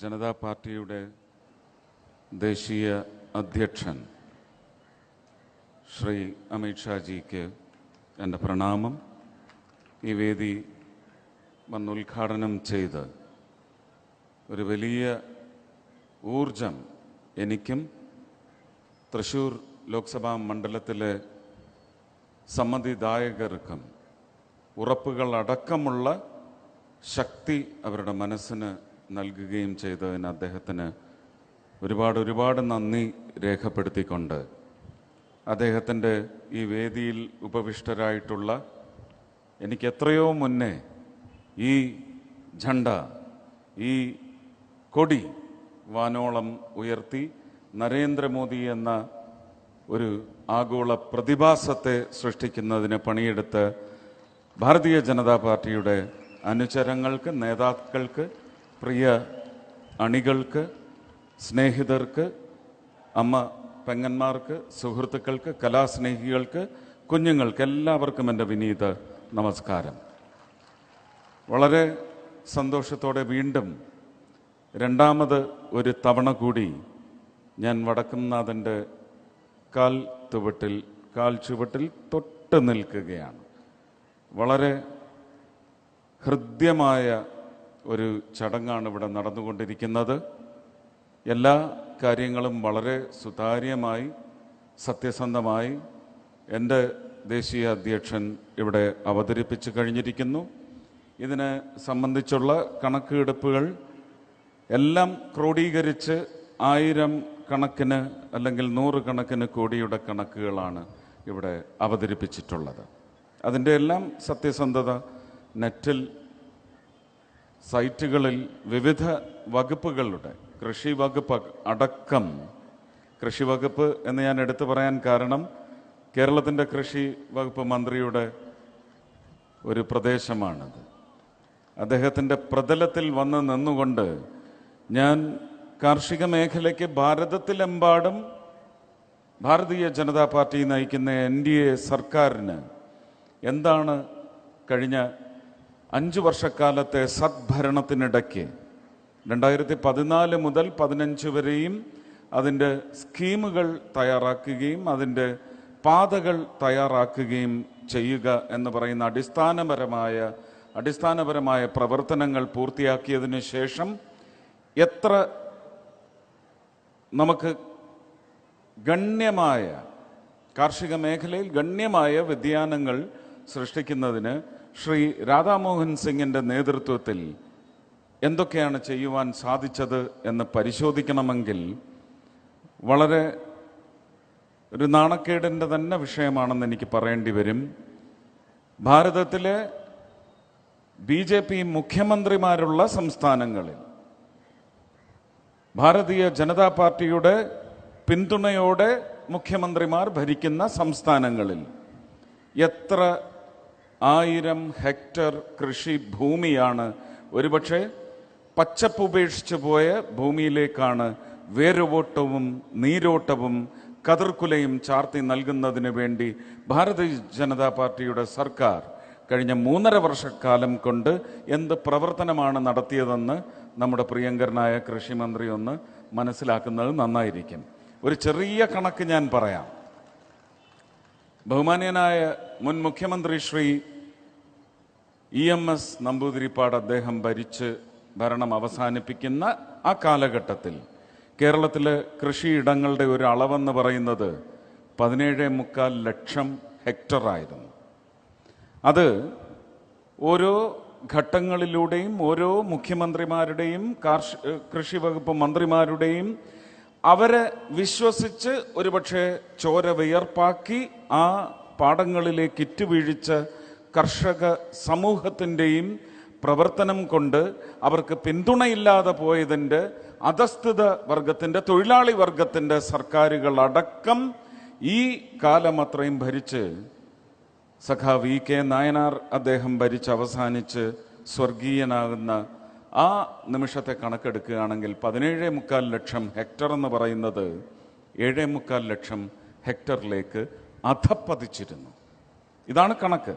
ജനതാ പാർട്ടിയുടെ ദേശീയ അധ്യക്ഷൻ ശ്രീ അമിത്ഷാജിക്ക് എന്റെ പ്രണാമം. ഈ വേദി വന്ന് ഉദ്ഘാടനം ചെയ്ത് ഒരു വലിയ ഊർജം എനിക്കും തൃശൂർ ലോക്സഭാ മണ്ഡലത്തിലെ സമ്മതിദായകർക്കും ഉറപ്പുകളടക്കമുള്ള ശക്തി അവരുടെ മനസ്സിന് നൽകുകയും ചെയ്തതിന് അദ്ദേഹത്തിന് ഒരുപാട് ഒരുപാട് നന്ദി രേഖപ്പെടുത്തിക്കൊണ്ട് അദ്ദേഹത്തിന്റെ ഈ വേദിയിൽ ഉപവിഷ്ടരായിട്ടുള്ള എനിക്ക് എത്രയോ മുന്നേ ഈ ഝണ്ട ഈ കൊടി വാനോളം ഉയർത്തി നരേന്ദ്രമോദി എന്ന ഒരു ആഗോള പ്രതിഭാസത്തെ സൃഷ്ടിക്കുന്നതിന് പണിയെടുത്ത് ഭാരതീയ ജനതാ പാർട്ടിയുടെ അനുചരങ്ങൾക്ക് നേതാക്കൾക്ക് പ്രിയ അണികൾക്ക് സ്നേഹിതർക്ക് അമ്മ പെങ്ങന്മാർക്ക് സുഹൃത്തുക്കൾക്ക് കലാസ്നേഹികൾക്ക് കുഞ്ഞുങ്ങൾക്ക് എല്ലാവർക്കും എന്റെ വിനീത നമസ്കാരം. വളരെ സന്തോഷത്തോടെ വീണ്ടും രണ്ടാമത് ഒരു തവണ കൂടി ഞാൻ വടക്കുംനാഥന്റെ കാൽ തുവട്ടിൽ കാൽ ചുവട്ടിൽ തൊട്ട് നിൽക്കുകയാണ്. വളരെ ഹൃദ്യമായ ഒരു ചടങ്ങാണ് ഇവിടെ നടന്നുകൊണ്ടിരിക്കുന്നത്. എല്ലാ കാര്യങ്ങളും വളരെ സുതാര്യമായി സത്യസന്ധമായി എന്റെ ദേശീയ അധ്യക്ഷൻ ഇവിടെ അവതരിപ്പിച്ചു കഴിഞ്ഞിരിക്കുന്നു. ഇതിനെ സംബന്ധിച്ചുള്ള കണക്കെടുപ്പുകൾ എല്ലാം ക്രോഡീകരിച്ച് ആയിരം കണക്കിന് അല്ലെങ്കിൽ നൂറുകണക്കിന് കോടിയുടെ കണക്കുകളാണ് ഇവിടെ അവതരിപ്പിച്ചിട്ടുള്ളത്. അതിന്റെ എല്ലാം സത്യസന്ധത നെറ്റിൽ സൈറ്റുകളിൽ വിവിധ വകുപ്പുകളുടെ കൃഷി വകുപ്പ് അടക്കം കൃഷി വകുപ്പ് എന്ന് ഞാൻ എടുത്തു പറയാൻ കാരണം കേരളത്തിന്റെ കൃഷി വകുപ്പ് മന്ത്രിയുടെ ഒരു പ്രദേശമാണത്. അദ്ദേഹത്തിന്റെ പ്രതലത്തിൽ വന്ന് നിന്നുകൊണ്ട് ഞാൻ കാർഷിക മേഖലയ്ക്ക് ഭാരതത്തിലെമ്പാടും ഭാരതീയ ജനതാ പാർട്ടി നയിക്കുന്ന എൻ ഡി എ സർക്കാരിന് എന്താണ് കഴിഞ്ഞ അഞ്ച് വർഷക്കാലത്തെ സദ്ഭരണത്തിനിടയ്ക്ക് രണ്ടായിരത്തി പതിനാല് മുതൽ പതിനഞ്ച് വരെയും അതിന്റെ സ്കീമുകൾ തയ്യാറാക്കുകയും അതിന്റെ പാതകൾ തയ്യാറാക്കുകയും ചെയ്യുക എന്ന് പറയുന്ന അടിസ്ഥാനപരമായ അടിസ്ഥാനപരമായ പ്രവർത്തനങ്ങൾ പൂർത്തിയാക്കിയതിന് ശേഷം എത്ര നമുക്ക് ഗണ്യമായ കാർഷിക മേഖലയിൽ ഗണ്യമായ വ്യതിയാനങ്ങൾ സൃഷ്ടിക്കുന്നതിന് ശ്രീ രാധാമോഹൻ സിംഗിന്റെ നേതൃത്വത്തിൽ എന്തൊക്കെയാണ് ചെയ്യുവാൻ സാധിച്ചത് എന്ന് പരിശോധിക്കണമെങ്കിൽ വളരെ ഒരു നാണക്കേടിന്റെ തന്നെ വിഷയമാണെന്ന് എനിക്ക് പറയേണ്ടി വരും. ഭാരതത്തിലെ ബി ജെ പി മുഖ്യമന്ത്രിമാരുള്ള സംസ്ഥാനങ്ങളിൽ ഭാരതീയ ജനതാ പാർട്ടിയുടെ പിന്തുണയോടെ മുഖ്യമന്ത്രിമാർ ഭരിക്കുന്ന സംസ്ഥാനങ്ങളിൽ എത്ര ആയിരം ഹെക്ടർ കൃഷി ഭൂമിയാണ്. ഒരുപക്ഷെ പച്ചപ്പ് ഉപേക്ഷിച്ചു പോയ ഭൂമിയിലേക്കാണ് വേരോട്ടവും നീരോട്ടവും കതിർക്കുലയും ചാർത്തി നൽകുന്നതിന് വേണ്ടി ഭാരതീയ ജനതാ പാർട്ടിയുടെ സർക്കാർ കഴിഞ്ഞ മൂന്നര വർഷക്കാലം കൊണ്ട് എന്ത് പ്രവർത്തനമാണ് നടത്തിയതെന്ന് നമ്മുടെ പ്രിയങ്കരനായ കൃഷിമന്ത്രി ഒന്ന് മനസ്സിലാക്കുന്നത് നന്നായിരിക്കും. ഒരു ചെറിയ കണക്ക് ഞാൻ പറയാം. ബഹുമാന്യനായ മുൻ മുഖ്യമന്ത്രി Shri E M S Namboodiripad അദ്ദേഹം ഭരിച്ച് ഭരണം അവസാനിപ്പിക്കുന്ന ആ കാലഘട്ടത്തിൽ കേരളത്തിലെ കൃഷിയിടങ്ങളുടെ ഒരു അളവെന്ന് പറയുന്നത് പതിനേഴ് മുക്കാൽ ലക്ഷം ഹെക്ടറായിരുന്നു അത് ഓരോ ഘട്ടങ്ങളിലൂടെയും ഓരോ മുഖ്യമന്ത്രിമാരുടെയും കാർഷി കൃഷി വകുപ്പ് മന്ത്രിമാരുടെയും അവരെ വിശ്വസിച്ച് ഒരുപക്ഷെ ചോര വിയർപ്പാക്കി ആ പാടങ്ങളിലേക്ക് ഇറ്റുവീഴിച്ച കർഷക സമൂഹത്തിന്റെയും പ്രവർത്തനം കൊണ്ട് അവർക്ക് പിന്തുണയില്ലാതെ പോയതിന്റെ അധസ്ഥിത വർഗത്തിന്റെ തൊഴിലാളി വർഗത്തിന്റെ സർക്കാരുകളടക്കം ഈ കാലം അത്രയും ഭരിച്ച് സഖാ വി കെ നായനാർ അദ്ദേഹം ഭരിച്ച് അവസാനിച്ച് സ്വർഗീയനാകുന്ന ആ നിമിഷത്തെ കണക്കെടുക്കുകയാണെങ്കിൽ പതിനേഴ് മുക്കാൽ ലക്ഷം ഹെക്ടർ എന്ന് പറയുന്നത് ഏഴേ മുക്കാൽ ലക്ഷം ഹെക്ടറിലേക്ക് അധപ്പതിച്ചിരുന്നു. ഇതാണ് കണക്ക്.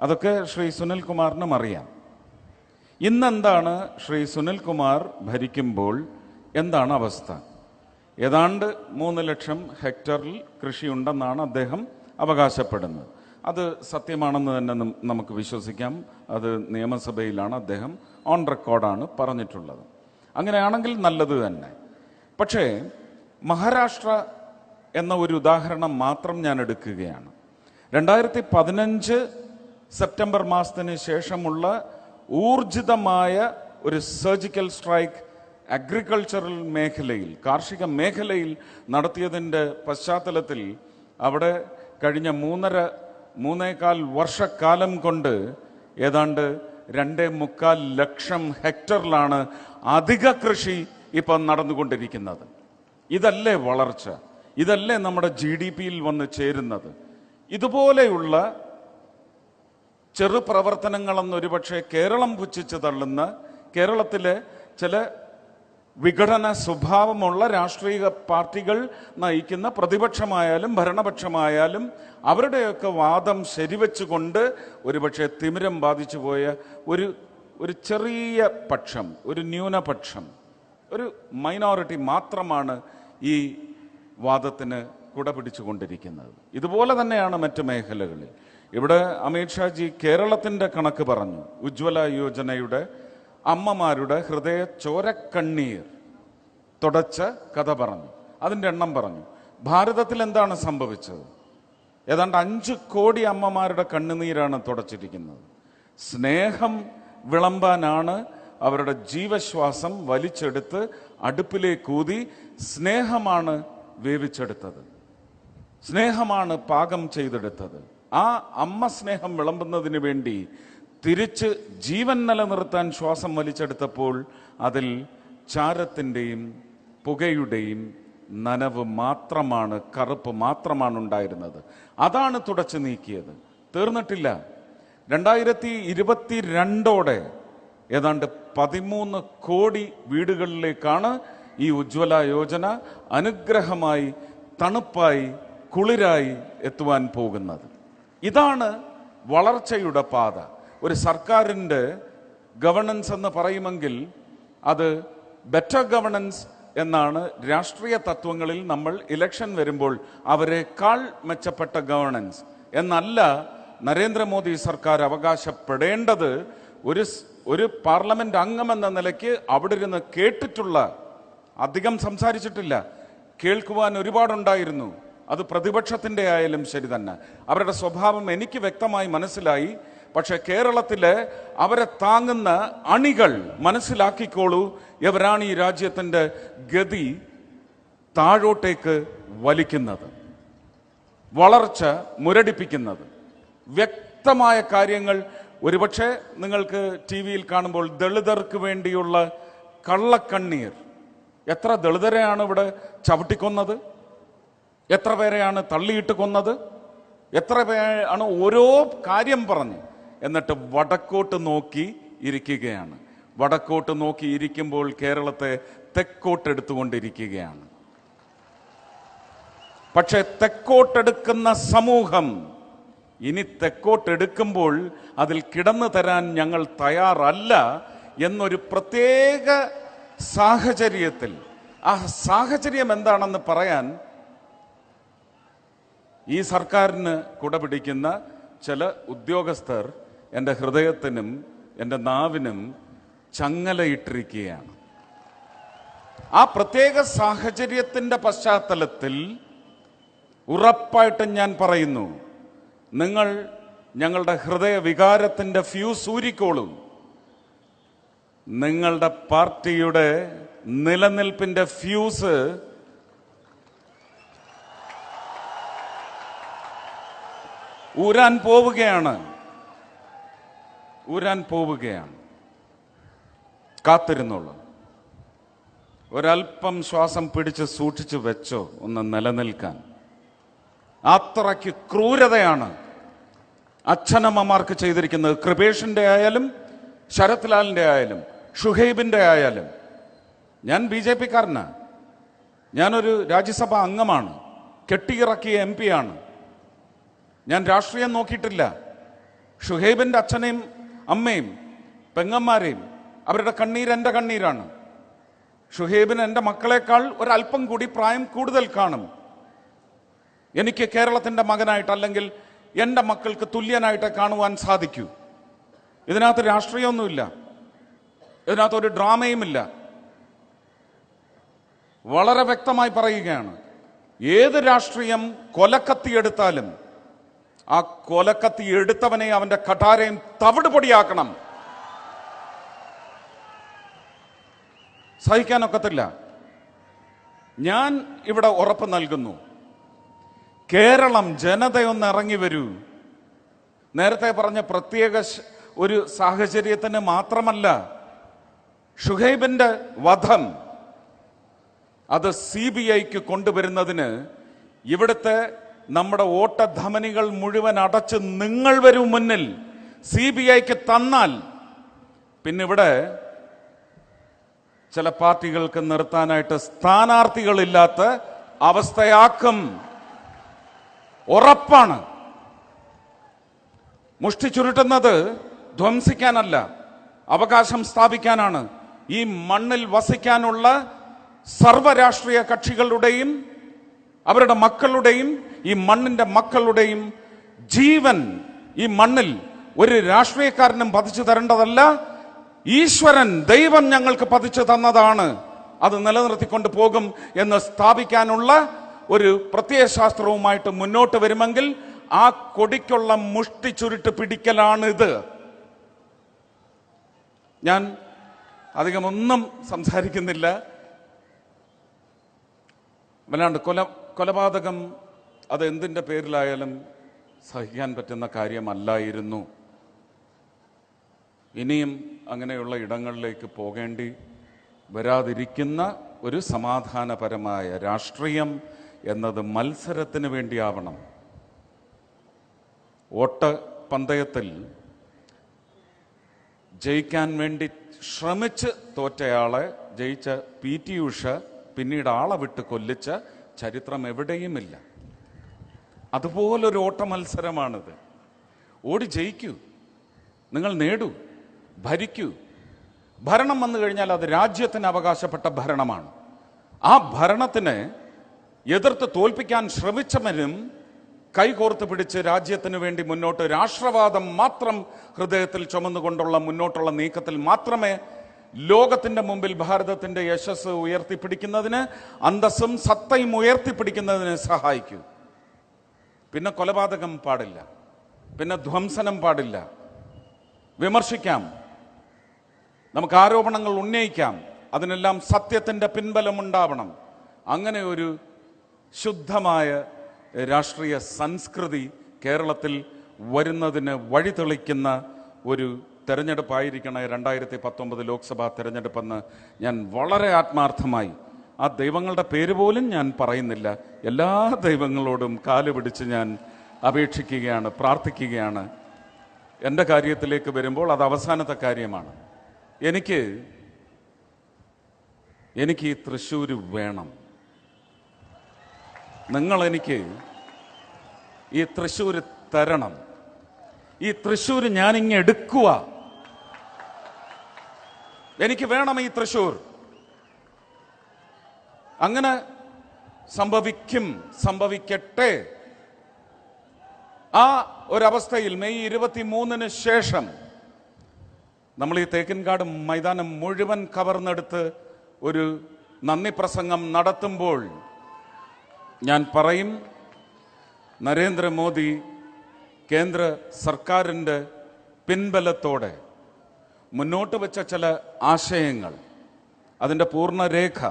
അതൊക്കെ ശ്രീ സുനിൽകുമാറിനും അറിയാം. ഇന്നെന്താണ് ശ്രീ സുനിൽകുമാർ ഭരിക്കുമ്പോൾ എന്താണ് അവസ്ഥ? ഏതാണ്ട് മൂന്ന് ലക്ഷം ഹെക്ടറിൽ കൃഷിയുണ്ടെന്നാണ് അദ്ദേഹം അവകാശപ്പെടുന്നത്. അത് സത്യമാണെന്ന് തന്നെ നമുക്ക് വിശ്വസിക്കാം. അത് നിയമസഭയിലാണ് അദ്ദേഹം ഓൺ റെക്കോർഡാണ് പറഞ്ഞിട്ടുള്ളത്. അങ്ങനെയാണെങ്കിൽ നല്ലത് തന്നെ. പക്ഷേ മഹാരാഷ്ട്ര എന്ന ഒരു ഉദാഹരണം മാത്രം ഞാൻ എടുക്കുകയാണ്. രണ്ടായിരത്തി പതിനഞ്ച് സെപ്റ്റംബർ മാസത്തിന് ശേഷമുള്ള ഊർജിതമായ ഒരു സർജിക്കൽ സ്ട്രൈക്ക് അഗ്രികൾച്ചറൽ മേഖലയിൽ കാർഷിക മേഖലയിൽ നടത്തിയതിന്റെ പശ്ചാത്തലത്തിൽ അവിടെ കഴിഞ്ഞ മൂന്നര മൂന്നേകാൽ വർഷക്കാലം കൊണ്ട് ഏതാണ്ട് രണ്ടേ മുക്കാൽ ലക്ഷം ഹെക്ടറിലാണ് അധിക കൃഷി ഇപ്പം നടന്നുകൊണ്ടിരിക്കുന്നത്. ഇതല്ലേ വളർച്ച? ഇതല്ലേ നമ്മുടെ ജി ഡി പിയിൽ വന്ന് ചേരുന്നത്? ഇതുപോലെയുള്ള ചെറു പ്രവർത്തനങ്ങളെന്നൊരു പക്ഷേ കേരളം പുച്ഛിച്ച് തള്ളുന്ന കേരളത്തിലെ ചില വിഘടന സ്വഭാവമുള്ള രാഷ്ട്രീയ പാർട്ടികൾ നയിക്കുന്ന പ്രതിപക്ഷമായാലും ഭരണപക്ഷമായാലും അവരുടെയൊക്കെ വാദം ശരിവെച്ചുകൊണ്ട് ഒരുപക്ഷെ തിമിരം ബാധിച്ചു പോയ ഒരു ഒരു ചെറിയ പക്ഷം ഒരു ന്യൂനപക്ഷം ഒരു മൈനോറിറ്റി മാത്രമാണ് ഈ വാദത്തിന് കുട പിടിച്ചുകൊണ്ടിരിക്കുന്നത് ഇതുപോലെ തന്നെയാണ് മറ്റ് മേഖലകളിൽ. ഇവിടെ അമിത്ഷാജി കേരളത്തിന്റെ കണക്ക് പറഞ്ഞു. ഉജ്ജ്വല യോജനയുടെ അമ്മമാരുടെ ഹൃദയ ചോരക്കണ്ണീർ തുടച്ച കഥ പറഞ്ഞു. അതിന്റെ എണ്ണം പറഞ്ഞു. ഭാരതത്തിൽ എന്താണ് സംഭവിച്ചത്? ഏതാണ്ട് അഞ്ച് കോടി അമ്മമാരുടെ കണ്ണുനീരാണ് തുടച്ചിരിക്കുന്നത്. സ്നേഹം വിളമ്പാനാണ് അവരുടെ ജീവശ്വാസം വലിച്ചെടുത്ത് അടുപ്പിലേക്ക് ഊതി സ്നേഹമാണ് വേവിച്ചെടുത്തത്. സ്നേഹമാണ് പാകം ചെയ്തെടുത്തത്. ആ അമ്മ സ്നേഹം വിളമ്പുന്നതിന് വേണ്ടി തിരിച്ച് ജീവൻ നിലനിർത്താൻ ശ്വാസം വലിച്ചെടുത്തപ്പോൾ അതിൽ ചാരത്തിന്റെയും പുകയുടെയും നനവ് മാത്രമാണ് കറുപ്പ് മാത്രമാണ് ഉണ്ടായിരുന്നത്. അതാണ് തുടച്ചു നീക്കിയത്. തീർന്നിട്ടില്ല. രണ്ടായിരത്തി ഇരുപത്തി രണ്ടോടെ ഏതാണ്ട് പതിമൂന്ന് കോടി വീടുകളിലേക്കാണ് ഈ ഉജ്ജ്വല യോജന അനുഗ്രഹമായി തണുപ്പായി കുളിരായി എത്തുവാൻ പോകുന്നത്. ഇതാണ് വളർച്ചയുടെ പാത. ഒരു സർക്കാരിന്റെ ഗവർണൻസ് എന്ന് പറയുമെങ്കിൽ അത് ബെറ്റർ ഗവർണൻസ് എന്നാണ് രാഷ്ട്രീയ തത്വങ്ങളിൽ നമ്മൾ ഇലക്ഷൻ വരുമ്പോൾ അവരെക്കാൾ മെച്ചപ്പെട്ട ഗവർണൻസ് എന്നല്ല നരേന്ദ്രമോദി സർക്കാർ അവകാശപ്പെടേണ്ടത് ഒരു ഒരു പാർലമെന്റ് അംഗമെന്ന നിലയ്ക്ക് അവിടെ ഇരുന്ന് കേട്ടിട്ടുള്ള അധികം സംസാരിച്ചിട്ടില്ല കേൾക്കുവാൻ ഒരുപാടുണ്ടായിരുന്നു. അത് പ്രതിപക്ഷത്തിന്റെ ആയാലും ശരി തന്നെ. അവരുടെ സ്വഭാവം എനിക്ക് വ്യക്തമായി മനസ്സിലായി. പക്ഷെ കേരളത്തിലെ അവരെ താങ്ങുന്ന അണികൾ മനസ്സിലാക്കിക്കോളൂ. ഇവരാണ് ഈ രാജ്യത്തിന്റെ ഗതി താഴോട്ടേക്ക് വലിക്കുന്നത്? വളർച്ച മുരടിപ്പിക്കുന്നത്? വ്യക്തമായ കാര്യങ്ങൾ ഒരുപക്ഷെ നിങ്ങൾക്ക് ടി വിയിൽ കാണുമ്പോൾ ദളിതർക്ക് വേണ്ടിയുള്ള കള്ളക്കണ്ണീർ. എത്ര ദളിതരെയാണ് ഇവിടെ ചവിട്ടിക്കൊന്നത്? എത്ര പേരെയാണ് തള്ളിയിട്ട് കൊന്നത്? എത്ര പേരാണ് ഓരോ കാര്യം പറഞ്ഞ് എന്നിട്ട് വടക്കോട്ട് നോക്കി ഇരിക്കുകയാണ്. വടക്കോട്ട് നോക്കി ഇരിക്കുമ്പോൾ കേരളത്തെ തെക്കോട്ടെടുത്തുകൊണ്ടിരിക്കുകയാണ്. പക്ഷെ തെക്കോട്ടെടുക്കുന്ന സമൂഹം ഇനി തെക്കോട്ടെടുക്കുമ്പോൾ അതിൽ കിടന്നു തരാൻ ഞങ്ങൾ തയ്യാറല്ല എന്നൊരു പ്രത്യേക സാഹചര്യത്തിൽ. ആ സാഹചര്യം എന്താണെന്ന് പറയാൻ ഈ സർക്കാരിന് കുടപിടിക്കുന്ന ചില ഉദ്യോഗസ്ഥർ എന്റെ ഹൃദയത്തിനും എന്റെ നാവിനും ചങ്ങലയിട്ടിരിക്കുകയാണ്. ആ പ്രത്യേക സാഹചര്യത്തിന്റെ പശ്ചാത്തലത്തിൽ ഉറപ്പായിട്ടും ഞാൻ പറയുന്നു നിങ്ങൾ ഞങ്ങളുടെ ഹൃദയ വികാരത്തിന്റെ ഫ്യൂസ് ഊരിക്കോളും. നിങ്ങളുടെ പാർട്ടിയുടെ നിലനിൽപ്പിന്റെ ഫ്യൂസ് ഊരാൻ പോവുകയാണ്. ഊരാൻ പോവുകയാണ്. കാത്തിരുന്നുള്ളൂ ഒരല്പം ശ്വാസം പിടിച്ച് സൂക്ഷിച്ചു വെച്ചോ ഒന്ന് നിലനിൽക്കാൻ. അത്രയ്ക്ക് ക്രൂരതയാണ് അച്ഛനമ്മമാർക്ക് ചെയ്തിരിക്കുന്നത്. കൃപേഷിന്റെ ആയാലും ശരത് ലാലിന്റെ ആയാലും ഷുഹൈബിന്റെ ആയാലും. ഞാൻ ബി ജെ പിക്കാരനാണ് ഞാനൊരു രാജ്യസഭാ അംഗമാണ്. കെട്ടിയിറക്കിയ എം പി ആണ്. ഞാൻ രാഷ്ട്രീയം നോക്കിയിട്ടില്ല. ഷുഹൈബിന്റെ അച്ഛനെയും അമ്മയും പെങ്ങന്മാരെയും അവരുടെ കണ്ണീർ എന്റെ കണ്ണീരാണ്. ഷുഹേബിന് എന്റെ മക്കളെക്കാൾ ഒരല്പം കൂടി പ്രായം കൂടുതൽ കാണും. എനിക്ക് കേരളത്തിന്റെ മകനായിട്ട് അല്ലെങ്കിൽ എന്റെ മക്കൾക്ക് തുല്യനായിട്ട് കാണുവാൻ സാധിക്കൂ. ഇതിനകത്ത് രാഷ്ട്രീയമൊന്നുമില്ല. ഇതിനകത്ത് ഒരു ഡ്രാമയുമില്ല. വളരെ വ്യക്തമായി പറയുകയാണ്. ഏത് രാഷ്ട്രീയം കൊലക്കത്തി എടുത്താലും ആ കൊലക്കത്തി എടുത്തവനെ അവന്റെ കഠാരയും തവിട് പൊടിയാക്കണം സഹിക്കാനൊക്കത്തില്ല ഞാൻ ഇവിടെ ഉറപ്പ് നൽകുന്നു. കേരളം ജനതയൊന്ന് ഇറങ്ങി വരൂ. നേരത്തെ പറഞ്ഞ പ്രത്യേക ഒരു സാഹചര്യത്തിന് മാത്രമല്ല ഷുഹൈബിന്റെ വധം അത് സി ബി ഐക്ക് കൊണ്ടുവരുന്നതിന് ഇവിടുത്തെ നമ്മുടെ ഓട്ടധമനികൾ മുഴുവൻ അടച്ച് നിങ്ങൾ വരും മുന്നിൽ സി ബി ഐക്ക് തന്നാൽ. പിന്നെ ഇവിടെ ചില പാർട്ടികൾക്ക് നിർത്താനായിട്ട് സ്ഥാനാർത്ഥികളില്ലാത്ത അവസ്ഥയാക്കും. ഉറപ്പാണ്. മുഷ്ടി ചുരുട്ടുന്നത് ധ്വംസിക്കാനല്ല അവകാശം സ്ഥാപിക്കാനാണ്. ഈ മണ്ണിൽ വസിക്കാനുള്ള സർവരാഷ്ട്രീയ കക്ഷികളുടെയും അവരുടെ മക്കളുടെയും ഈ മണ്ണിന്റെ മക്കളുടെയും ജീവൻ ഈ മണ്ണിൽ ഒരു രാഷ്ട്രീയക്കാരനും പതിച്ചു തരേണ്ടതല്ല. ഈശ്വരൻ ദൈവം ഞങ്ങൾക്ക് പതിച്ചു തന്നതാണ്. അത് നിലനിർത്തിക്കൊണ്ട് പോകും എന്ന് സ്ഥാപിക്കാനുള്ള ഒരു പ്രത്യയശാസ്ത്രവുമായിട്ട് മുന്നോട്ട് വരുമെങ്കിൽ ആ കൊടിക്കുള്ള മുഷ്ടി ചുരുട്ട് പിടിക്കലാണ് ഇത്. ഞാൻ അധികമൊന്നും സംസാരിക്കുന്നില്ല. വല്ലാണ്ട് കൊല കൊലപാതകം അതെന്തിന്റെ പേരിലായാലും സഹിക്കാൻ പറ്റുന്ന കാര്യമല്ലായിരുന്നു. ഇനിയും അങ്ങനെയുള്ള ഇടങ്ങളിലേക്ക് പോകേണ്ടി വരാതിരിക്കുന്ന ഒരു സമാധാനപരമായ രാഷ്ട്രീയം എന്നത് മത്സരത്തിന് വേണ്ടിയാവണം. ഓട്ട പന്തയത്തിൽ ജയിക്കാൻ വേണ്ടി ശ്രമിച്ച് തോറ്റയാളെ ജയിച്ച പി ടി ഉഷ പിന്നീട് ആളെ വിട്ട് കൊല്ലിച്ച ചരിത്രം എവിടെയുമില്ല. അതുപോലൊരു ഓട്ട മത്സരമാണിത് ഓടി ജയിക്കൂ. നിങ്ങൾ നേടൂ. ഭരിക്കൂ. ഭരണം വന്നു കഴിഞ്ഞാൽ അത് രാജ്യത്തിന് അവകാശപ്പെട്ട ഭരണമാണ്. ആ ഭരണത്തിനെ എതിർത്ത് തോൽപ്പിക്കാൻ ശ്രമിച്ചവരും കൈകോർത്ത് പിടിച്ച് രാജ്യത്തിന് വേണ്ടി മുന്നോട്ട് രാഷ്ട്രവാദം മാത്രം ഹൃദയത്തിൽ ചുമന്നുകൊണ്ടുള്ള മുന്നോട്ടുള്ള നീക്കത്തിൽ മാത്രമേ ലോകത്തിന്റെ മുമ്പിൽ ഭാരതത്തിന്റെ യശസ് ഉയർത്തിപ്പിടിക്കുന്നതിന് അന്തസ്സും സത്തയും ഉയർത്തിപ്പിടിക്കുന്നതിന് സഹായിക്കൂ. പിന്നെ കൊലപാതകം പാടില്ല. പിന്നെ ധ്വംസനം പാടില്ല. വിമർശിക്കാം. നമുക്ക് ആരോപണങ്ങൾ ഉന്നയിക്കാം. അതിനെല്ലാം സത്യത്തിന്റെ പിൻബലം ഉണ്ടാവണം. അങ്ങനെ ഒരു ശുദ്ധമായ രാഷ്ട്രീയ സംസ്കൃതി കേരളത്തിൽ വരുന്നതിന് വഴിതെളിക്കുന്ന ഒരു തെരഞ്ഞെടുപ്പായിരിക്കണം രണ്ടായിരത്തി പത്തൊമ്പത് ലോക്സഭാ തെരഞ്ഞെടുപ്പെന്ന് ഞാൻ വളരെ ആത്മാർത്ഥമായി ആ ദൈവങ്ങളുടെ പേര് പോലും ഞാൻ പറയുന്നില്ല. എല്ലാ ദൈവങ്ങളോടും കാൽ പിടിച്ച് ഞാൻ അപേക്ഷിക്കുകയാണ് പ്രാർത്ഥിക്കുകയാണ്. എന്റെ കാര്യത്തിലേക്ക് വരുമ്പോൾ അത് അവസാനത്തെ കാര്യമാണ്. എനിക്ക് എനിക്ക് ഈ തൃശ്ശൂർ വേണം. നിങ്ങളെനിക്ക് ഈ തൃശ്ശൂർ തരണം. ഈ തൃശ്ശൂർ ഞാനിങ്ങ് എടുക്കുക എനിക്ക് വേണം ഈ തൃശ്ശൂർ അങ്ങനെ സംഭവിക്കും സംഭവിക്കട്ടെ. ആ ഒരവസ്ഥയിൽ മെയ് ഇരുപത്തി മൂന്നിന് ശേഷം നമ്മൾ ഈ തേക്കിൻകാട് മൈതാനം മുഴുവൻ കവർന്നെടുത്ത് ഒരു നന്ദി പ്രസംഗം നടത്തുമ്പോൾ ഞാൻ പറയും നരേന്ദ്രമോദി കേന്ദ്ര സർക്കാരിന്റെ പിൻബലത്തോടെ മുന്നോട്ട് വെച്ച ചില ആശയങ്ങൾ. അതിന്റെ പൂർണരേഖ.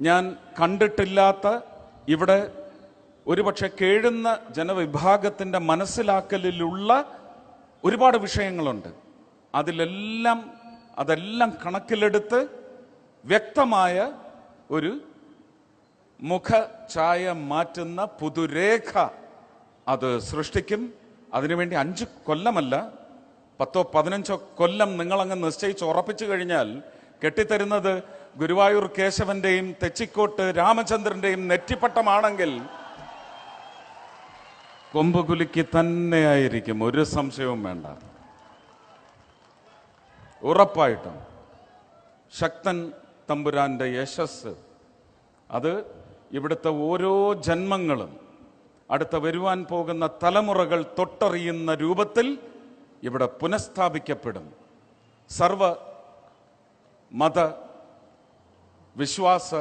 ഞാൻ കണ്ടിട്ടില്ലാത്ത ഇവിടെ ഒരുപക്ഷെ കേഴുന്ന ജനവിഭാഗത്തിന്റെ മനസ്സിലാക്കലിലുള്ള ഒരുപാട് വിഷയങ്ങളുണ്ട്. അതിലെല്ലാം അതെല്ലാം കണക്കിലെടുത്ത് വ്യക്തമായ ഒരു മുഖഛായ മാറ്റുന്ന പുതുരേഖ അത് സൃഷ്ടിക്കും. അതിനുവേണ്ടി അഞ്ച് കൊല്ലമല്ല പത്തോ പതിനഞ്ചോ കൊല്ലം നിങ്ങളങ്ങ് നിശ്ചയിച്ച് ഉറപ്പിച്ചു കഴിഞ്ഞാൽ കെട്ടിത്തരുന്നത് ഗുരുവായൂർ കേശവന്റെയും തെച്ചിക്കോട്ട് രാമചന്ദ്രന്റെയും നെറ്റിപ്പട്ടമാണെങ്കിൽ തന്നെ തന്നെയായിരിക്കും. ഒരു സംശയവും വേണ്ട. ഉറപ്പായിട്ടും ശക്തൻ തമ്പുരാന്റെ യശസ് അത് ഇവിടുത്തെ ഓരോ ജന്മങ്ങളും അടുത്ത വരുവാൻ പോകുന്ന തലമുറകൾ തൊട്ടറിയുന്ന രൂപത്തിൽ ഇവിടെ പുനഃസ്ഥാപിക്കപ്പെടും. സർവ മത വിശ്വാസ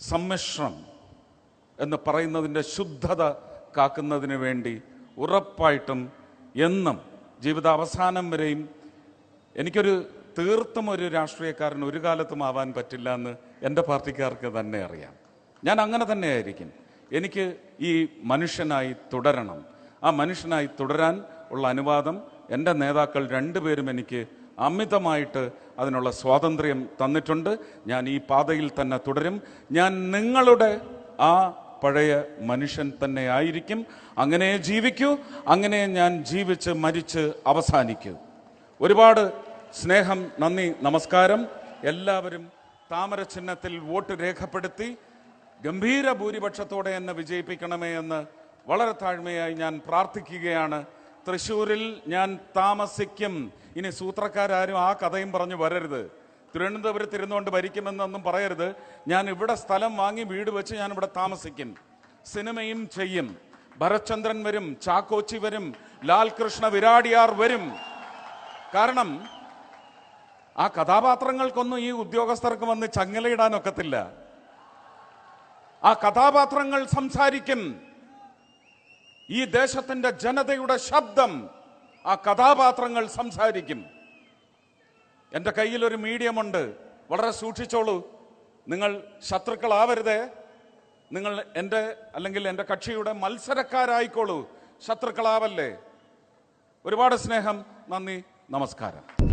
സമ്മിശ്രം എന്ന് പറയുന്നതിന്റെ ശുദ്ധത കാക്കുന്നതിന് വേണ്ടി ഉറപ്പായിട്ടും എന്നും ജീവിതാവസാനം വരെയും എനിക്കൊരു തീർത്തും ഒരു രാഷ്ട്രീയക്കാരൻ ഒരു കാലത്തും ആവാൻ പറ്റില്ല എന്ന് എന്റെ പാർട്ടിക്കാർക്ക് തന്നെ അറിയാം. ഞാൻ അങ്ങനെ തന്നെ ആയിരിക്കും. എനിക്ക് ഈ മനുഷ്യനായി തുടരണം. ആ മനുഷ്യനായി തുടരാൻ ഉള്ള അനുവാദം എന്റെ നേതാക്കൾ രണ്ടുപേരും എനിക്ക് അമിതമായിട്ട് അതിനുള്ള സ്വാതന്ത്ര്യം തന്നിട്ടുണ്ട്. ഞാൻ ഈ പാതയിൽ തന്നെ തുടരും. ഞാൻ നിങ്ങളുടെ ആ പഴയ മനുഷ്യൻ തന്നെ ആയിരിക്കും. അങ്ങനെ ജീവിക്കൂ. അങ്ങനെ ഞാൻ ജീവിച്ച് മരിച്ച് അവസാനിക്കൂ. ഒരുപാട് സ്നേഹം നന്ദി നമസ്കാരം. എല്ലാവരും താമര ചിഹ്നത്തിൽ വോട്ട് രേഖപ്പെടുത്തി ഗംഭീര ഭൂരിപക്ഷത്തോടെ എന്നെ വിജയിപ്പിക്കണമേ എന്ന് വളരെ താഴ്മയായി ഞാൻ പ്രാർത്ഥിക്കുകയാണ്. തൃശ്ശൂരിൽ ഞാൻ താമസിക്കും. ഇനി സൂത്രക്കാരും ആ കഥയും പറഞ്ഞു വരരുത്. തിരുവനന്തപുരത്ത് ഇരുന്നുകൊണ്ട് ഭരിക്കുമെന്നൊന്നും പറയരുത്. ഞാൻ ഇവിടെ സ്ഥലം വാങ്ങി വീട് വെച്ച് ഞാൻ ഇവിടെ താമസിക്കും. സിനിമയും ചെയ്യും. ഭരത്ചന്ദ്രൻ വരും ചാക്കോച്ചി വരും ലാൽ കൃഷ്ണ വിരാടിയാർ വരും. കാരണം ആ കഥാപാത്രങ്ങൾക്കൊന്നും ഈ ഉദ്യോഗസ്ഥർക്ക് വന്ന് ചങ്ങലയിടാനൊക്കത്തില്ല. ആ കഥാപാത്രങ്ങൾ സംസാരിക്കും. ഈ ദേശത്തിന്റെ ജനതയുടെ ശബ്ദം ആ കഥാപാത്രങ്ങൾ സംസാരിക്കും. എന്റെ കയ്യിൽ ഒരു മീഡിയമുണ്ട്. വളരെ സൂക്ഷിച്ചോളൂ. നിങ്ങൾ ശത്രുക്കളാവരുതേ. നിങ്ങൾ എന്റെ അല്ലെങ്കിൽ എന്റെ കക്ഷിയുടെ മത്സരക്കാരായിക്കോളൂ. ശത്രുക്കളാവല്ലേ. ഒരുപാട് സ്നേഹം. നന്ദി. നമസ്കാരം.